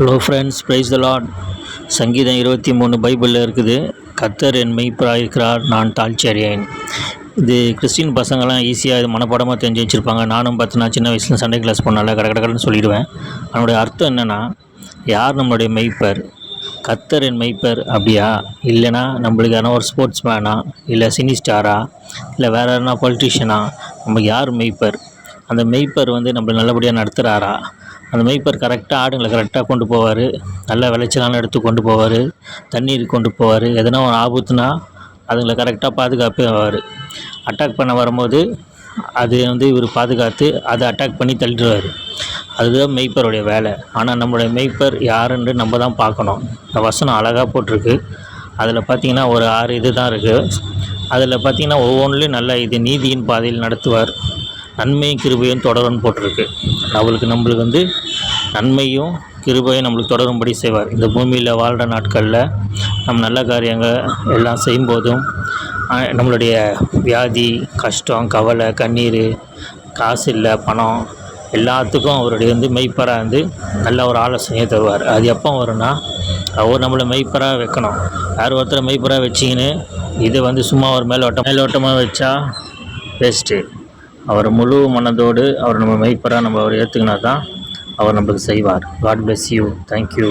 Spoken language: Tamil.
Hello friends praise the lord சங்கீதம் இருபத்தி மூணு பைபிளில் இருக்குது கத்தர் என் மெய்ப்பராக இருக்கிறார் நான் தாழ்ச்சியறியேன் இது கிறிஸ்டின் பசங்கள்லாம் ஈஸியாக இது மனப்பாடமாக தெரிஞ்சு வச்சுருப்பாங்க. நானும் பார்த்தீங்கன்னா சின்ன வயசில் சண்டே கிளாஸ் போனால கட கட கடன்னு சொல்லிடுவேன். அதனுடைய அர்த்தம் என்னென்னா யார் நம்மளுடைய மெய்ப்பர்? கத்தர் என் மெய்ப்பர் அப்படியா? இல்லைன்னா நம்மளுக்கு யாரோ ஒரு ஸ்போர்ட்ஸ் மேனா இல்லை சினி ஸ்டாரா இல்லை வேறு யாருனா பொலிட்டிஷியனா நமக்கு யார் மெய்ப்பர்? அந்த மெய்ப்பர் வந்து நம்மளை நல்லபடியாக நடத்துகிறாரா அந்த மெய்ப்பர் கரெக்டாக ஆடுங்களை கரெக்டாக கொண்டு போவார். நல்ல விளைச்சலான எடுத்து கொண்டு போவார். தண்ணீர் கொண்டு போவார். எதனா ஒரு ஆபத்துனா அதுங்களை கரெக்டாக பாதுகாப்பார் அட்டாக் பண்ண வரும்போது அது வந்து இவர் பாதுகாத்து அதை அட்டாக் பண்ணி தள்ளிடுவார். அதுதான் மெய்ப்பருடைய வேலை. ஆனால் நம்மளுடைய மெய்ப்பர் யாருன்னு நம்ம தான் பார்க்கணும். இந்த வசனம் அழகாக போட்டிருக்கு. அதில் பார்த்தீங்கன்னா ஒரு ஆறு இது தான் இருக்குது அதில் பார்த்தீங்கன்னா ஒவ்வொன்றிலையும் நல்ல இது நீதியின் பாதையில் நடத்துவார். நன்மையும் கிருபையும் தொடரும்னு போட்டிருக்கு. அவளுக்கு நம்மளுக்கு வந்து நன்மையும் கிருபையும் நம்மளுக்கு தொடரும்படி செய்வார். இந்த பூமியில் வாழ்கிற நாட்களில் நம்ம நல்ல காரியங்கள் எல்லாம் செய்யும்போதும் நம்மளுடைய வியாதி கஷ்டம் கவலை கண்ணீர் காசு இல்லை பணம் எல்லாத்துக்கும் அவருடைய வந்து மெய்ப்பராக வந்து நல்ல ஒரு ஆலோசனையை தருவார். அது எப்போ வரும்னா அவர் நம்மளை மெய்ப்பராக வைக்கணும். யார் ஒருத்தரை மெய்ப்பராக வச்சிங்கன்னு இது வந்து சும்மா ஒரு மேலோட்டம் மேலோட்டமாக வச்சா வேஸ்ட்டு அவர் முழு மனதோடு அவர் நம்ம மெய்ப்பராக நம்ம அவர் ஏற்றுக்கினா தான் அவர் நம்மளுக்கு செய்வார். God bless you thank you